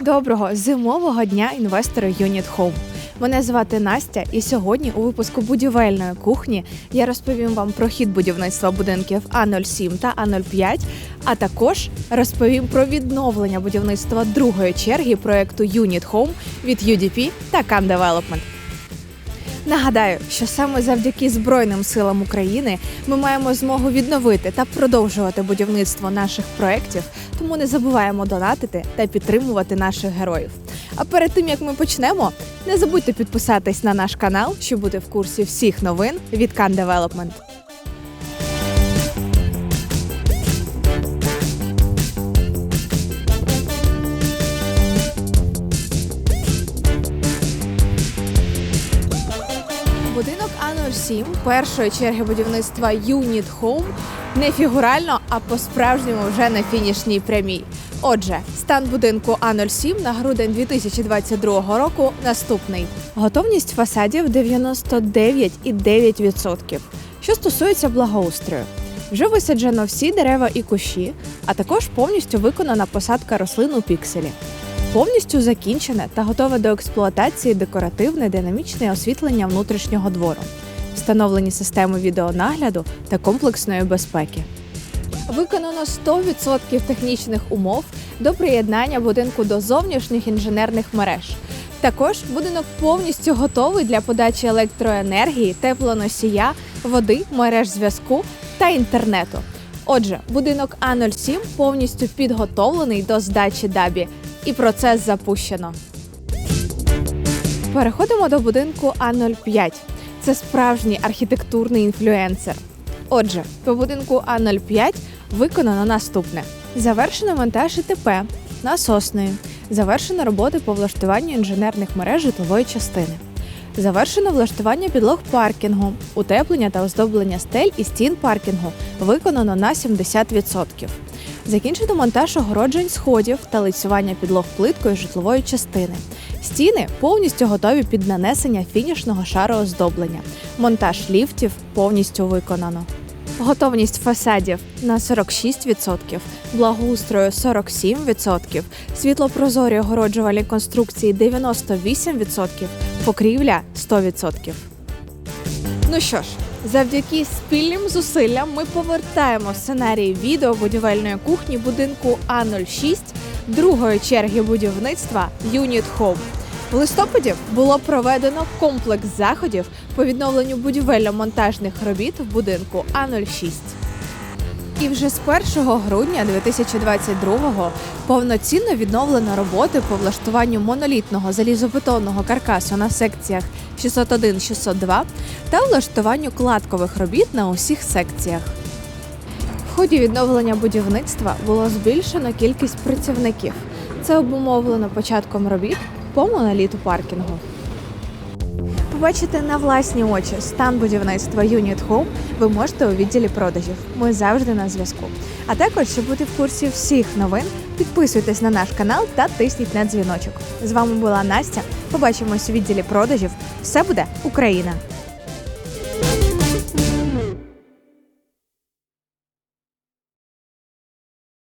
Доброго зимового дня інвестори Юніт Хоум. Мене звати Настя, і сьогодні у випуску будівельної кухні я розповім вам про хід будівництва будинків А07 та А05, а також розповім про відновлення будівництва другої черги проекту Юніт Хоум від UDP та Can Development. Нагадаю, що саме завдяки Збройним силам України ми маємо змогу відновити та продовжувати будівництво наших проєктів, тому не забуваємо донатити та підтримувати наших героїв. А перед тим як ми почнемо, не забудьте підписатись на наш канал, щоб бути в курсі всіх новин від Can Development. Будинок А07 першої черги будівництва Unit Home не фігурально, а по-справжньому вже на фінішній прямій. Отже, стан будинку А07 на грудень 2022 року наступний. Готовність фасадів 99,9%. Що стосується благоустрою, вже висаджено всі дерева і кущі, а також повністю виконана посадка рослин у пікселі. Повністю закінчене та готове до експлуатації декоративне динамічне освітлення внутрішнього двору, встановлені системи відеонагляду та комплексної безпеки. Виконано 100% технічних умов до приєднання будинку до зовнішніх інженерних мереж. Також будинок повністю готовий для подачі електроенергії, теплоносія, води, мереж зв'язку та інтернету. Отже, будинок А07 повністю підготовлений до здачі дабі, і процес запущено. Переходимо до будинку А05. Це справжній архітектурний інфлюенсер. Отже, по будинку А05 виконано наступне: завершено монтаж ІТП насосної, завершено роботи по влаштуванню інженерних мереж житлової частини. Завершено влаштування підлог паркінгу, утеплення та оздоблення стель і стін паркінгу виконано на 70%. Закінчено монтаж огороджень сходів та лицювання підлог плиткою житлової частини. Стіни повністю готові під нанесення фінішного шару оздоблення. Монтаж ліфтів повністю виконано. Готовність фасадів на 46%, благоустрою 47%, світлопрозорі огороджувальні конструкції 98%, покрівля 100%. Ну що ж, завдяки спільним зусиллям ми повертаємо сценарій відео будівельної кухні будинку А06 другої черги будівництва Unit Home. В листопаді було проведено комплекс заходів по відновленню будівельно-монтажних робіт в будинку А06. І вже з 1 грудня 2022-го повноцінно відновлено роботи по влаштуванню монолітного залізобетонного каркасу на секціях 601-602 та влаштуванню кладкових робіт на усіх секціях. В ході відновлення будівництва було збільшено кількість працівників. Це обумовлено початком робіт по літу паркінгу. Побачити на власні очі стан будівництва Unit Home ви можете у відділі продажів. Ми завжди на зв'язку. А також, щоб бути в курсі всіх новин, підписуйтесь на наш канал та тисніть на дзвіночок. З вами була Настя. Побачимось у відділі продажів. Все буде Україна!